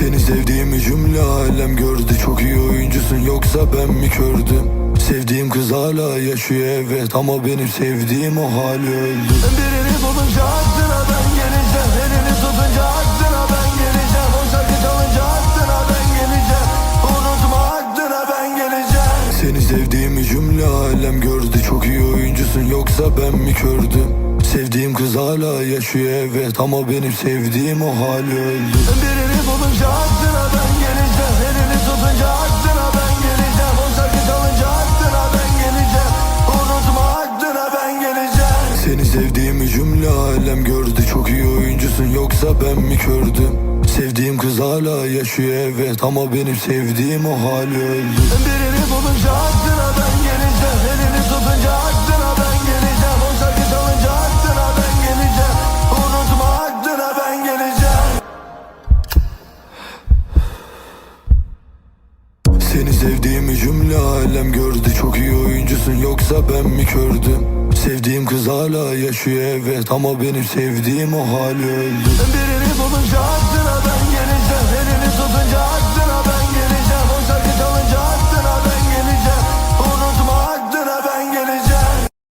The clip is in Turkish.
Seni sevdiğimi cümle alem gördü. Çok iyi oyuncusun yoksa ben mi kördüm? Sevdiğim kız hala yaşıyor evet. Ama benim sevdiğim o hali öldü. Birini bulunca aklına ben geleceğim. Elini tutunca aklına ben geleceğim. O şarkı çalınca aklına ben geleceğim. Unutma aklına ben geleceğim. Seni sevdiğimi cümle alem gördü. Çok iyi oyuncusun yoksa ben mi kördüm Sevdiğim kız hala yaşıyor evet Ama benim sevdiğim o hali öldü. Birini bulunca aklına ben geleceğim. Elini tutunca aklına ben geleceğim. O şarkı çalınca aklına ben geleceğim. Unutma aklına ben geleceğim. Seni sevdiğimi cümle alem gördü. Çok iyi oyuncusun yoksa ben mi kördüm? Sevdiğim kız hala yaşıyor evet Ama benim sevdiğim o hali öldü. Birini bulunca aklına Seni sevdiğimi cümle alem gördü. Çok iyi oyuncusun yoksa ben mi kördüm? Sevdiğim kız hala yaşıyor evet. Ama benim sevdiğim o hali öldü. Birini bulunca aklına ben